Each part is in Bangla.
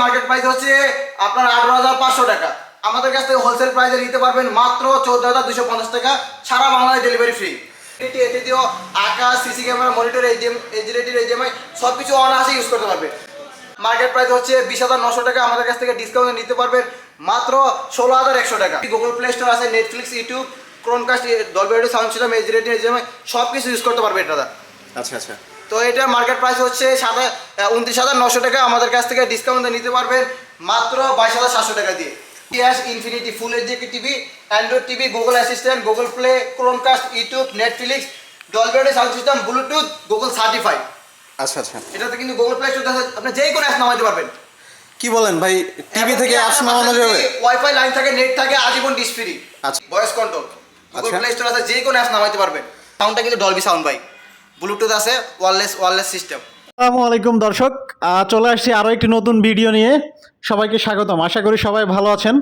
মার্কেট প্রাইস হচ্ছে আপনার আঠারো হাজার পাঁচশো টাকা। আমাদের কাছ থেকে হোলসেল প্রাইসে নিতে পারবেন মাত্র চোদ্দ হাজার দুশো পঞ্চাশ টাকা, সারা বাংলায় ডেলিভারি ফ্রি এটি এতে দিয়েও আকাশ সিসি ক্যামেরা মনিটর এইচডিএম এইচডিএটির এইচডিএমআই সব কিছু অনায়াসে ইউজ করতে পারবে। মার্কেট প্রাইস হচ্ছে বিশ হাজার নশো টাকা, আমাদের কাছ থেকে ডিসকাউন্ট নিতে পারবেন মাত্র ষোলো হাজার একশো টাকা। গুগল প্লে স্টোর আছে নেটফ্লিক্স ইউটিউব ক্রোনকাস্ট ডলবেডি সাউন্ড সিস্টেম এইচডিএটি এইচডিএমআই সব কিছু ইউজ করতে পারবে এটা। আচ্ছা আচ্ছা। তো এটা মার্কেট প্রাইস হচ্ছে সাদা উনত্রিশ হাজার নশো টাকা। আমাদের কাছ থেকে ডিসকাউন্ট নিতে পারবেন মাত্র বাইশ হাজার সাতশো টাকা দিয়ে। Cash infinity full HD TV android TV Google assistant Google play Chromecast YouTube Netflix ডলবেডি sound system bluetooth Google certify আচ্ছা আচ্ছা। এটাতে কিন্তু গুগল প্লে স্টোর আপনি যেই কোনো অ্যাপ নামাতে পারবেন। কি বলেন ভাই টিভি থেকে অ্যাপস নামানো যাবে? ওয়াইফাই লাইন থাকে নেট থাকে আজীবন ডিশ ফ্রি আচ্ছা। Voice control Google. Play store আছে যে কোনো অ্যাপ নামাতে পারবেন। সাউন্ডটা কিন্তু ডলবি সাউন্ড ভাই। ব্লুটুথ আছে ওয়্যারলেস ওয়্যারলেস সিস্টেম আসসালামু আলাইকুম দর্শক চলে আসছি আরও একটি নতুন ভিডিও নিয়ে। সবাইকে স্বাগতম, আশা করি সবাই ভালো আছেন।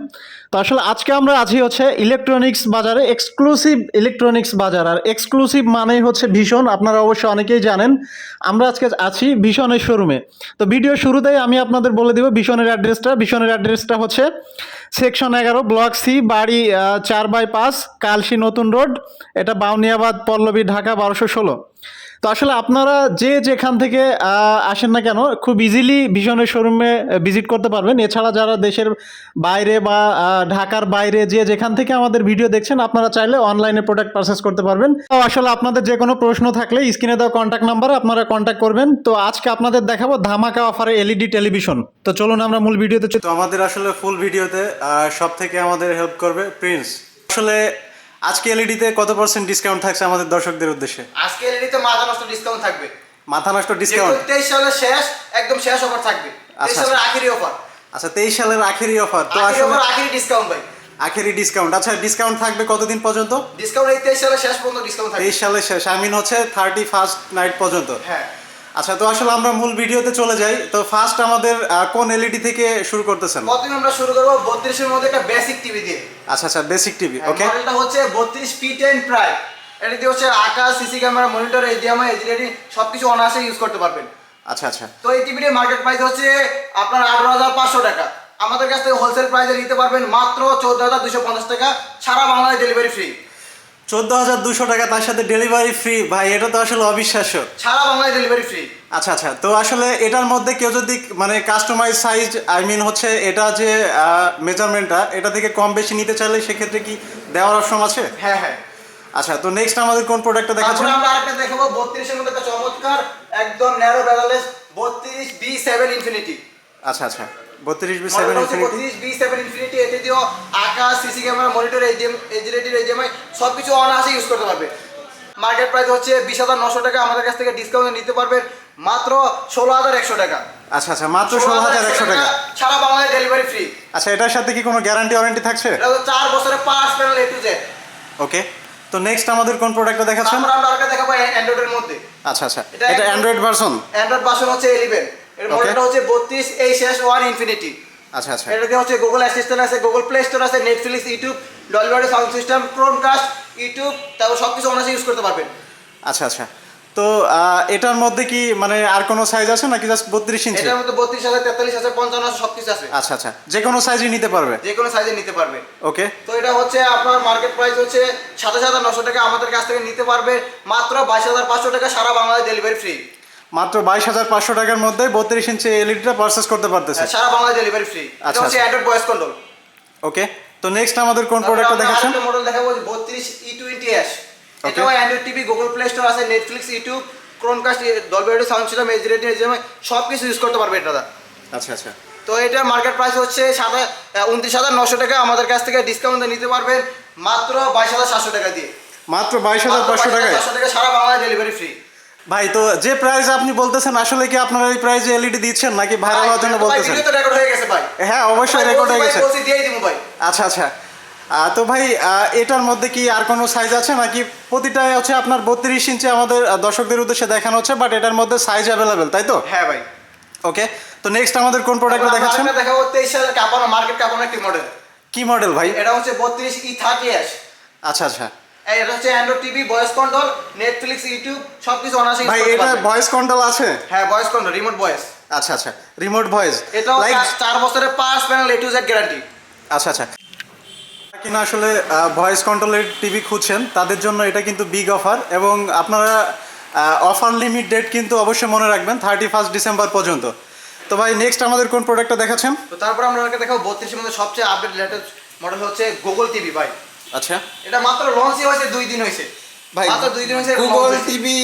তো আসলে আজকে আমরা আছি হচ্ছে ইলেকট্রনিক্স বাজারে এক্সক্লুসিভ ইলেকট্রনিক্স বাজার। আর এক্সক্লুসিভ মানেই হচ্ছে ভীষণ, আপনারা অবশ্যই অনেকেই জানেন। আমরা আজকে আছি ভীষণের শোরুমে। তো ভিডিও শুরুতেই আমি আপনাদের বলে দিব ভীষণের অ্যাড্রেসটা ভীষণের অ্যাড্রেসটা হচ্ছে সেকশন এগারো ব্লক সি বাড়ি চার বাই পাঁচ, কালশি নতুন রোড এটা বাউনিয়াবাদ, পল্লবী, ঢাকা, বারোশো ষোলো। তো আসলে আপনারা যে যেখান থেকে আসেন না কেন, খুব ইজিলি ভীষণের শোরুমে ভিজিট করতে পারবেন। এছাড়া যারা দেশের বাইরে বা ঢাকার বাইরে যে যেখান থেকে আমাদের ভিডিও দেখছেন, আপনারা চাইলে অনলাইনে প্রোডাক্ট পারচেস করতে পারবেন। তো আসলে আপনাদের যে কোনো প্রশ্ন থাকলে স্ক্রিনে দেওয়া কন্ট্যাক্ট নাম্বারে আপনারা কন্ট্যাক্ট করবেন। তো আজকে আপনাদের দেখাবো ধামাকা অফারে এলইডি টেলিভিশন তো চলুন আমরা মূল ভিডিওতে আমাদের আসলে ফুল ভিডিওতে সব থেকে আমাদের হেল্প করবে প্রিন্স আসলে আজকে এলইডিতে কত পার্সেন্ট ডিসকাউন্ট থাকছে আমাদের দর্শকদের উদ্দেশ্যে? আজকে এলইডিতে মাথা নষ্ট ডিসকাউন্ট থাকবে। মাথা নষ্ট ডিসকাউন্ট তেইশ সালের শেষ একদম শেষ অফার থাকবে। তেইশ আচ্ছা, সালের আখেরি অফার আচ্ছা তেইশ সালের আখেরি অফার তো আসলে আখেরি ডিসকাউন্ট ভাই। আখেরি ডিসকাউন্ট আচ্ছা ডিসকাউন্ট থাকবে কতদিন পর্যন্ত? ডিসকাউন্ট এই তেইশ সালের শেষ পর্যন্ত ডিসকাউন্ট থাকবে। তেইশ সালের শেষ আই মিন হচ্ছে থার্টি ফার্স্ট নাইট পর্যন্ত। হ্যাঁ। আচ্ছা তো আসলে আমরা মূল ভিডিওতে চলে যাই। তো ফার্স্ট আমাদের কোন এলইডি থেকে শুরু করতেছেন? প্রথমে আমরা শুরু করব বত্রিশের মধ্যে একটা বেসিক টিভি দিয়ে। আচ্ছা আচ্ছা বেসিক টিভি ওকে মডেলটা হচ্ছে বত্রিশ পি টেন প্রায় এটা দিয়ে হচ্ছে Akash CC camera monitor HDMI এইচডিএডি সব কিছু অনায়াসে ইউজ করতে পারবেন। আচ্ছা আচ্ছা। তো এই টিভিটির মার্কেট প্রাইস হচ্ছে আপনার আঠারো হাজার পাঁচশো টাকা। আমাদের কাছ থেকে হোলসেল প্রাইসে নিতে পারবেন মাত্র চোদ্দ হাজার দুশো পঞ্চাশ টাকা সারা বাংলায় ডেলিভারি ফ্রি চোদ্দ হাজার দুশো টাকা তার সাথে ডেলিভারি ফ্রি ভাই এটা তো আসলে অবিশ্বাস্য। সারা বাংলায় ডেলিভারি ফ্রি আচ্ছা আচ্ছা তো আসলে এটার মধ্যে কেউ যদি মানে কাস্টমাইজ সাইজ আই মিন হচ্ছে এটা যে মেজারমেন্টটা এটা থেকে কম বেশি নিতে চাইলে সেক্ষেত্রে কি দেওয়ার অপশন আছে? হ্যাঁ হ্যাঁ। আচ্ছা তো নেক্সট আমাদের কোন প্রোডাক্টটা তারপরে আমরা আরেকটা দেখাবো বত্রিশের মধ্যে একটা চমৎকার একদম ন্যারো ব্যালেন্স বত্রিশ বি সেভেন ইনফিনিটি আচ্ছা আচ্ছা। বত্রিশ বি সেভেন বত্রিশ বি সেভেন ইনফিনিটি এতে দিয়েও আকাশ সিসি ক্যামেরা মনিটর এইচডিএম এইচডিএটির এইচডিএমআই সব কিছু অনায়াসে ইউজ করতে পারবে। মার্কেট প্রাইস হচ্ছে বিশ হাজার নশো টাকা আমাদের কাছ থেকে ডিসকাউন্ট নিতে পারবেন মাত্র ষোলো হাজার একশো টাকা। আচ্ছা আচ্ছা মাত্র ষোলো হাজার একশো টাকা সারা বাংলায় ডেলিভারি ফ্রি আচ্ছা এটার সাথে কি কোনো গ্যারান্টি ওয়ারেন্টি থাকছে? এটা হচ্ছে চার বছরের পাঁচ panel A to Z okay তো নেক্সট আমাদের কোন প্রোডাক্টটা দেখাচ্ছেন? আমরা আরেকটা দেখাবো অ্যান্ড্রয়েডের মধ্যে। আচ্ছা আচ্ছা এটা অ্যান্ড্রয়েড ভার্সন অ্যান্ড্রয়েড ভার্সন হচ্ছে ইলেভেন এর. মডেলটা হচ্ছে বত্রিশ এই শেষ ওয়ান ইনফিনিটি আচ্ছা আচ্ছা। এটাতে হচ্ছে গুগল অ্যাসিস্ট্যান্ট আছে গুগল প্লে স্টোর আছে Netflix YouTube Dolby sound system Chromecast YouTube তারপর সব কিছু অনায়াসে ইউজ করতে পারবেন। আচ্ছা আচ্ছা। তো এটার মধ্যে কি মানে আর কোনো সাইজ আছে নাকি জাস্ট বত্রিশ ইঞ্চি এটার মধ্যে বত্রিশ আছে তেতাল্লিশ আছে পঞ্চান্ন আছে সব কিছু আছে। আচ্ছা আচ্ছা। যে কোনো সাইজই নিতে পারবে? যে কোনো সাইজে নিতে পারবে। ওকে তো এটা হচ্ছে আপনার মার্কেট প্রাইস হচ্ছে সাতাশ হাজার নশো টাকা। আমাদের কাছ থেকে নিতে পারবে মাত্র বাইশ হাজার পাঁচশো টাকা সারা বাংলায় ডেলিভারি ফ্রি মাত্র বাইশ হাজার পাঁচশো টাকার মধ্যে বত্রিশ ইঞ্চি এলইডিটা পারচেস করতে পারতেছে। সারা বাংলায় ডেলিভারি ফ্রি আচ্ছা, হচ্ছে। অ্যান্ড্রয়েড ভয়েস কন্ট্রোল ওকে তো নেক্সট আমাদের কোন প্রোডাক্টটা দেখাচ্ছেন? মডেল দেখাবো বত্রিশ ই টোয়েন্টি এস Okay. এটাও android TV Google play store আছে Netflix YouTube Chromecast Dolby sound system এইচডিএটি HDMI সব কিছু ইউজ করতে পারবে এটা আচ্ছা আচ্ছা। তো এটার মার্কেট প্রাইস হচ্ছে সাদা উনত্রিশ হাজার নশো টাকা। আমাদের কাছ থেকে ডিসকাউন্ট নিতে পারবেন মাত্র বাইশ হাজার সাতশো টাকা দিয়ে। মাত্র বাইশ হাজার পাঁচশো টাকা সারা বাংলায় ডেলিভারি ফ্রি ভাই তো যে প্রাইস আপনি বলতেছেন আসলে কি আপনারা এই প্রাইসে এলইডি দিচ্ছেন নাকি ভাইরাল হওয়ার জন্য বলতেছেন? ভিডিও তো রেকর্ড হয়ে গেছে ভাই। হ্যাঁ অবশ্যই রেকর্ড হয়ে গেছে। বলছি দিয়েই দিব ভাই। আচ্ছা আচ্ছা। তো ভাই এটার মধ্যে কি আর কোনো সাইজ আছে নাকি প্রতিটাই হচ্ছে আপনার বত্রিশ ইঞ্চি আমাদের দর্শকদের উদ্দেশ্যে দেখানো হচ্ছে বাট এটার মধ্যে সাইজ অ্যাভেলেবেল তাই তো? হ্যাঁ ভাই। ওকে তো নেক্সট আমাদের কোন প্রোডাক্টটা দেখাচ্ছেন? দেখাবো তেইশ সালের কাপানো মার্কেট কাপানো একটি মডেল কি মডেল ভাই? এটা হচ্ছে বত্রিশ ই থার্টি এস আচ্ছা আচ্ছা। এটা হচ্ছে android TV voice control Netflix YouTube সব কিছু অনায়াসে ভাই এটা ভয়েস কন্ট্রোল আছে? হ্যাঁ ভয়েস কন্ট্রোল রিমোট ভয়েস আচ্ছা আচ্ছা রিমোট ভয়েস লাইক চার- বছরের পাঁচ panel A to Z guarantee আচ্ছা আচ্ছা। কিনা আসলে ভয়েস কন্ট্রোলের টিভি খুঁজছেন তাদের জন্য এটা কিন্তু বিগ অফার এবং আপনারা অফার লিমিট ডেট কিন্তু অবশ্যই মনে রাখবেন থার্টি ফার্স্ট ডিসেম্বর পর্যন্ত। তো ভাই নেক্সট আমাদের কোন প্রোডাক্টটা দেখাচ্ছেন? তো তারপর আমরা দেখাবো বত্রিশের মধ্যে সবচেয়ে আপডেট লেটেস্ট মডেল হচ্ছে গুগল টিভি ভাই। আচ্ছা। এটা মাত্র লঞ্চই হয়েছে দুই দিন হয়েছে। ভাই মাত্র দুই দিন হয়েছে গুগল টিভি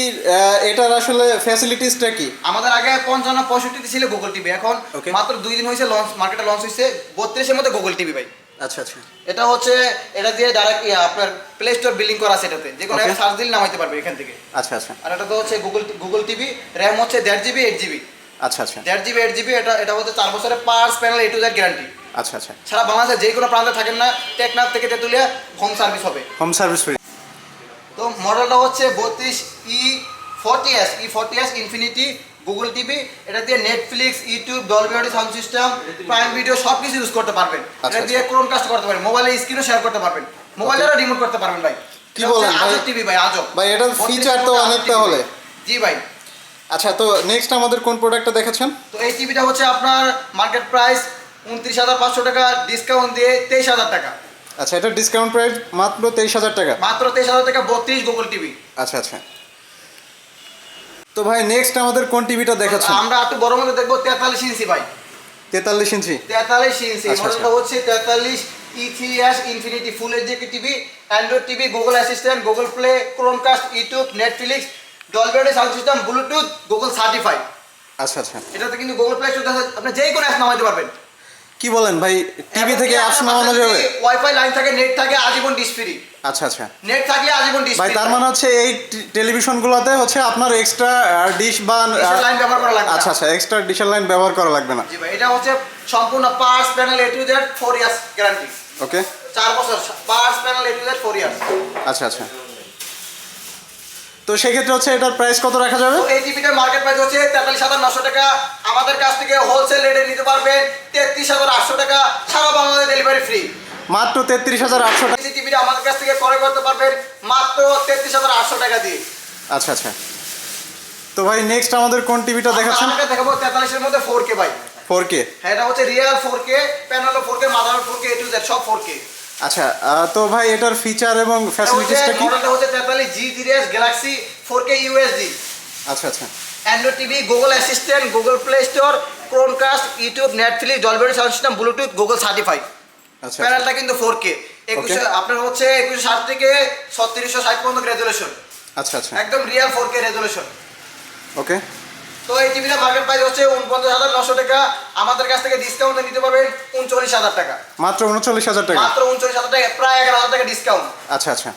এটার আসলে ফ্যাসিলিটিসটা কি? আমাদের আগে পঞ্চান্ন পঁয়ষট্টিতে ছিল গুগল টিভি এখন. মাত্র দুই দিন হয়েছে লঞ্চ মার্কেটে লঞ্চ হয়েছে বত্রিশের মধ্যে গুগল টিভি ভাই। আচ্ছা আচ্ছা। এটা হচ্ছে এটা দিয়ে ডাইরেক্ট আপনার প্লে স্টোর বিলিং করা আছে এটাতে। যে কোনো. অ্যাপ সার্চ দিলে নামাইতে পারবে এখান থেকে। আচ্ছা আচ্ছা। আর এটা তো হচ্ছে গুগল গুগল টিভি র্যাম হচ্ছে দেড় জিবি এইট জিবি আচ্ছা আচ্ছা। দেড় জিবি এইট জিবি এটা এটা হচ্ছে চার বছরের parts panel A to Z guarantee আচ্ছা আচ্ছা। সারা বাংলাদেশে যে কোনো প্রান্তে থাকেন না টেকনাফ থেকে তেতুলিয়া হোম সার্ভিস হবে। হোম সার্ভিস ফ্রি তো মডেলটা হচ্ছে বত্রিশ E forty S E forty S infinity Google TV এটা দিয়ে Netflix YouTube Dolby audio sound system prime video সব কিছু ইউজ করতে পারবেন। আচ্ছা, এটা দিয়ে ক্রোম কাস্ট করতে পারবেন মোবাইলে স্ক্রিনও শেয়ার করতে পারবেন। মোবাইলেরও রিমোট করতে পারবেন ভাই। কি বলেন ভাই? টিভি ভাই আজব ভাই, এটার 32 feature তো আজব অনেক TV তাহলে। ভাই। জি ভাই। আচ্ছা তো নেক্সট আমাদের কোন প্রোডাক্টটা দেখাচ্ছেন তো এই টিভিটা হচ্ছে আপনার মার্কেট প্রাইস উনত্রিশ হাজার পাঁচশো টাকা ডিসকাউন্ট দিয়ে তেইশ হাজার টাকা। আচ্ছা এটা ডিসকাউন্ট প্রাইস মাত্র তেইশ হাজার টাকা? মাত্র তেইশ হাজার টাকা বত্রিশ গুগল টিভি। আচ্ছা আচ্ছা। তো ভাই নেক্সট আমাদের কোন টিভিটা দেখাচ্ছেন? আমরা একটু বড় মধ্যে দেখব তেতাল্লিশ ইঞ্চি ভাই। তেতাল্লিশ ইঞ্চি? তেতাল্লিশ ইঞ্চি। আচ্ছা, মডেলটা হচ্ছে তেতাল্লিশ E three S infinity full HD TV android TV Google assistant Google play Chromecast YouTube Netflix Dolby sound system bluetooth Google certify আচ্ছা আচ্ছা। এটাতে কিন্তু গুগল প্লে স্টোর আপনি যে কোনো অ্যাপ নামাইতে পারবেন। কি বলেন ভাই টিভি থেকে অ্যাপস নামানো যাবে ওয়াইফাই লাইন থাকে নেট থাকে আজীবন ডিশ ফ্রি আচ্ছা আচ্ছা। নেট থাকলে আজীবন ডিশ ভাই তার মানে হচ্ছে এই টেলিভিশনগুলোতে হচ্ছে আপনার এক্সট্রা ডিশ বা লাইন ব্যবহার করা লাগবে। আচ্ছা আচ্ছা এক্সট্রা ডিশের লাইন ব্যবহার করা লাগবে না। জি ভাই এটা হচ্ছে সম্পূর্ণ parts panel A to Z four years guarantee okay চার বছর parts panel A to Z four years আচ্ছা আচ্ছা। তো সেক্ষেত্রে হচ্ছে এটার প্রাইস কত রাখা যাবে? এই টিভিটার মার্কেট প্রাইস হচ্ছে তেতাল্লিশ হাজার নশো টাকা আমাদের কাছ থেকে হোলসেল রেটে নিতে পারবেন তেত্রিশ হাজার আটশো টাকা সারা বাংলাদেশ ডেলিভারি ফ্রি মাত্র তেত্রিশ হাজার আটশো টাকা। টিভিটা আমাদের কাছ থেকে ক্রয় করতে পারবেন মাত্র তেত্রিশ হাজার আটশো টাকা দিয়ে। আচ্ছা আচ্ছা। তো ভাই নেক্সট আমাদের কোন টিভিটা দেখাচ্ছেন? আমাকে দেখাবো তেতাল্লিশের মধ্যে ফোর কে ভাই। ফোর কে হ্যাঁ এটা হচ্ছে real four K panel four K mother four K A to Z সব ফোর কে আচ্ছা তো ভাই এটার ফিচার এবং ফ্যাসিলিটিসটা কি? মডেলটা হচ্ছে তেতাল্লিশ G serious Galaxy four K USD আচ্ছা আচ্ছা। Android TV Google assistant Google play store Chromecast YouTube Netflix Dolby sound system bluetooth Google certify প্যানেলটা কিন্তু ফোর কে একুশে আপনার হচ্ছে একুশে ষাট থেকে ছত্রিশশো ষাট পর্যন্ত রেজুলেশন আচ্ছা আচ্ছা। একদম real four K resolution okay তো এই টিভিটা মার্কেট প্রাইস হচ্ছে উনপঞ্চাশ হাজার নশো টাকা। আমাদের কাছ থেকে ডিসকাউন্টে নিতে পারবেন উনচল্লিশ হাজার টাকা। মাত্র উনচল্লিশ হাজার টাকা? মাত্র উনচল্লিশ হাজার টাকা প্রায় এগারো হাজার টাকা ডিসকাউন্ট আচ্ছা আচ্ছা।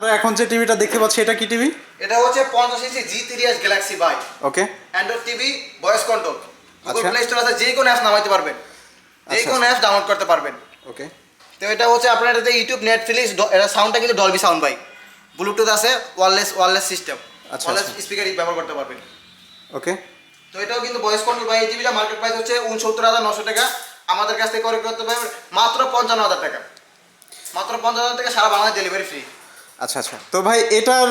এখন যে টিভিটা দেখতে পাচ্ছি এটা কি টিভি? এটা হচ্ছে পঞ্চাশ ইঞ্চি জি তিরিয়াস Galaxy by okay. Android TV voice control Google আচ্ছা। প্লে স্টোর আছে যে কোনো অ্যাপস নামাইতে পারবেন। যে আচ্ছা, কোনো আচ্ছা। অ্যাপস ডাউনলোড করতে পারবেন। ওকে। তো এটা হচ্ছে আপনার এটাতে ইউটিউব নেটফ্লিক্স এটা সাউন্ডটা কিন্তু ডলবি সাউন্ড ভাই। ব্লুটুথ আছে ওয়ারলেস ওয়ারলেস সিস্টেম আচ্ছা, ওয়ারলেস আচ্ছা। স্পিকার ব্যবহার করতে পারবেন। ওকে। তো এটাও কিন্তু ভয়েস কন্ট্রোল ভাই এই টিভিটা মার্কেট প্রাইস হচ্ছে উনসত্তর হাজার নশো টাকা। আমাদের কাছ থেকে করে করতে পারবেন মাত্র পঞ্চান্ন হাজার টাকা। মাত্র পঞ্চান্ন হাজার টাকা সারা বাংলাদেশ ডেলিভারি ফ্রি আচ্ছা আচ্ছা। তো ভাই এটার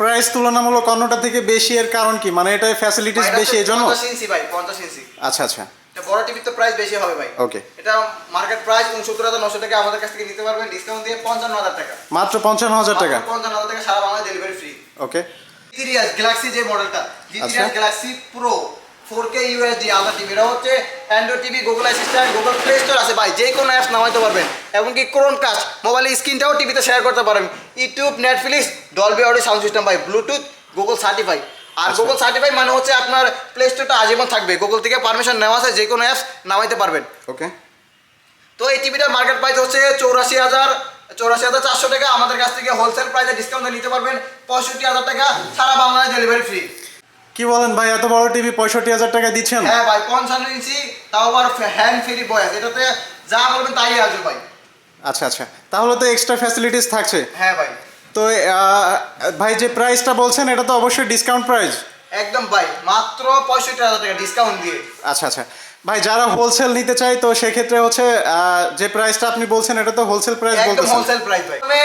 প্রাইস তুলনামূলক অন্যটা থেকে বেশি এর কারণ কি? মানে এটার ফ্যাসিলিটিস বেশি এই জন্য ইঞ্চি ভাই পঞ্চাশ ইঞ্চি। আচ্ছা আচ্ছা। এটা বড় টিভির তো প্রাইস বেশি হবে ভাই। Okay. এটা মার্কেট প্রাইস উনসত্তর হাজার নশো টাকা আমাদের কাছ থেকে নিতে পারবেন ডিসকাউন্ট দিয়ে পঞ্চান্ন হাজার টাকা। মাত্র পঞ্চান্ন হাজার টাকা? পঞ্চান্ন হাজার টাকা সারা বাংলাদেশ ডেলিভারি ফ্রি ওকে জিটিরিয়াস গ্যালাক্সি যে মডেলটা। গ্যালাক্সি প্রো ফোর কে ইউএসডি আলাদা টিভি এটা হচ্ছে android TV Google assistant Google play store আছে ভাই যে কোনো অ্যাপস নামাইতে পারবেন। এমনকি ক্রোন কাস্ট মোবাইলের স্ক্রিনটাও টিভিতে শেয়ার করতে পারেন। YouTube Netflix Dolby audio sound system ভাই ব্লুটুথ গুগল সার্টিফাই আর আচ্ছা। গুগল সার্টিফাই মানে হচ্ছে আপনার প্লে স্টোরটা আজীবন থাকবে। গুগল থেকে পারমিশন নেওয়া আছে যে কোনো অ্যাপস নামাইতে পারবেন। ওকে তো এই টিভিটার মার্কেট প্রাইস হচ্ছে চৌরাশি হাজার চৌরাশি হাজার চারশো টাকা। আমাদের কাছ থেকে হোলসেল প্রাইসে ডিসকাউন্টে নিতে পারবেন। পঁয়ষট্টি হাজার টাকা সারা বাংলাদেশ ডেলিভারি ফ্রি কি বলেন ভাই এত বড় টিভি পঁয়ষট্টি হাজার টাকা দিচ্ছেন? হ্যাঁ ভাই পঞ্চান্ন ইঞ্চি তাও আবার হ্যান্ড ফ্রি বয়স এটাতে যা বলবেন তাই আসবে ভাই। আচ্ছা আচ্ছা। তাহলে তো এক্সট্রা ফ্যাসিলিটিস থাকছে। হ্যাঁ ভাই। তো ভাই যে প্রাইসটা বলছেন এটা তো অবশ্যই ডিসকাউন্ট প্রাইস একদম ভাই মাত্র পঁয়ষট্টি হাজার টাকা ডিসকাউন্ট দিয়ে। আচ্ছা আচ্ছা। ভাই যারা হোলসেল নিতে চায় তো সেক্ষেত্রে হচ্ছে যে প্রাইসটা আপনি বলছেন এটা তো হোলসেল প্রাইস একদম বলতেছেন। হোলসেল প্রাইস ভাই। তবে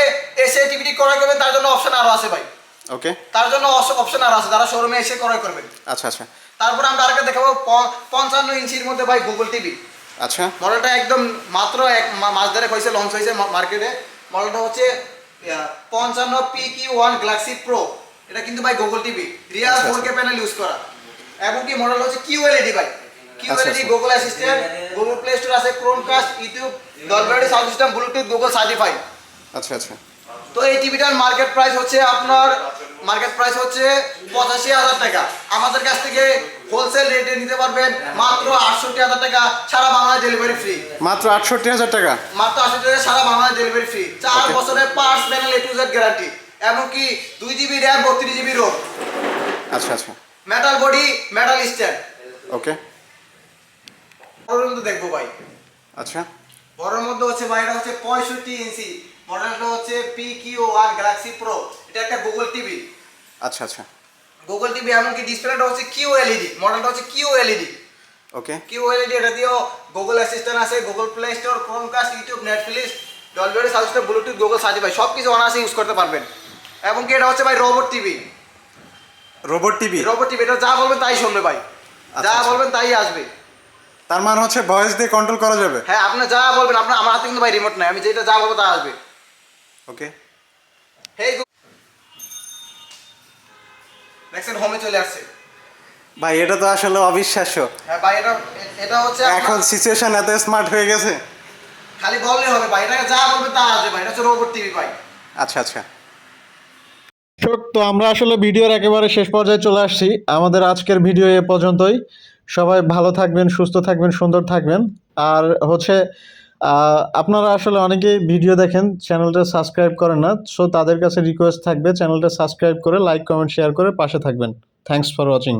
এসে টিভিটি ক্রয় করবেন তার জন্য অপশন আরও আছে ভাই। ওকে তার জন্য অপশন আরও আছে যারা শোরুমে এসে ক্রয় করবেন। আচ্ছা আচ্ছা। তারপর আমরা আরেকটা দেখাবো পঞ্চান্ন ইঞ্চির মধ্যে ভাই গুগল টিভি আচ্ছা। মডেলটা একদম মাত্র এক মাস ধরে হয়েছে লঞ্চ হয়েছে মার্কেটে মডেলটা হচ্ছে পঞ্চান্ন P Q one Galaxy pro এটা কিন্তু ভাই Google TV real four K panel use করা। এবং কি মডেল হচ্ছে কিউ এলইডি ভাই। কিউ আচ্ছা। Google assistant Google play store আছে Chromecast YouTube Dolby sound system bluetooth Google certified আচ্ছা আচ্ছা। তো এই টিভিটার মার্কেট প্রাইস হচ্ছে আপনার মার্কেট প্রাইস হচ্ছে পঁচাশি হাজার টাকা। আমাদের কাছ থেকে হোলসেল রেটে নিতে পারবেন মাত্র আটষট্টি হাজার টাকা সারা বাংলায় ডেলিভারি ফ্রি মাত্র আটষট্টি হাজার টাকা? মাত্র আটষট্টি টাকা সারা বাংলায় ডেলিভারি ফ্রি চার বছরের parts panel A to Z guarantee এমনকি দুই জিবি র্যাম বত্রিশ জিবি রোম আচ্ছা আচ্ছা। Metal body metal stand okay দেখব ভাই। আচ্ছা। বড়ের মধ্যে হচ্ছে ভাই এটা হচ্ছে পঁয়ষট্টি ইঞ্চি। মডেলটা হচ্ছে P Q one Galaxy pro এটা একটা গুগল টিভি আচ্ছা আচ্ছা। গুগল টিভি এমনকি ডিসপ্লেটা হচ্ছে কিউ এলইডি মডেলটা হচ্ছে Q LED okay Q LED এটা দিয়েও গুগল অ্যাসিস্ট্যান্ট আছে Google play store Chromecast YouTube Netflix Dolby sound bluetooth Google certify সব কিছু অনায়াসে ইউজ করতে পারবেন। এবং কি এটা হচ্ছে ভাই robot TV robot TV robot TV এটা যা বলবেন তাই শুনবে ভাই। আচ্ছা, যা আচ্ছা। বলবেন তাই আসবে। তার মানে হচ্ছে ভয়েস দিয়ে কন্ট্রোল করা যাবে? হ্যাঁ আপনি যা বলবেন আপনার আমার হাতে কিন্তু ভাই রিমোট নাই আমি যেটা যা বলব তা আসবে। ওকে হেই দেখছেন হোমে চলে আসছে। ভাই এটা তো আসলে অবিশ্বাস্য। হ্যাঁ ভাই এটা এটা হচ্ছে এখন সিচুয়েশন এত স্মার্ট হয়ে গেছে। খালি বললে হবে ভাই এটা যা বলবে তা আসবে ভাই এটা হচ্ছে রোবট টিভি ভাই। আচ্ছা আচ্ছা। দর্শক তো আমরা আসলে ভিডিওর একেবারে শেষ পর্যায়ে চলে আসছি। আমাদের আজকের ভিডিও এ পর্যন্তই। সবাই ভালো থাকবেন সুস্থ থাকবেন সুন্দর থাকবেন। আর হচ্ছে আপনারা আসলে অনেকে ভিডিও দেখেন, চ্যানেলটা সাবস্ক্রাইব করেন না সো তাদের কাছে রিকোয়েস্ট থাকবে, চ্যানেলটা সাবস্ক্রাইব করে লাইক কমেন্ট শেয়ার করে পাশে থাকবেন। Thanks for watching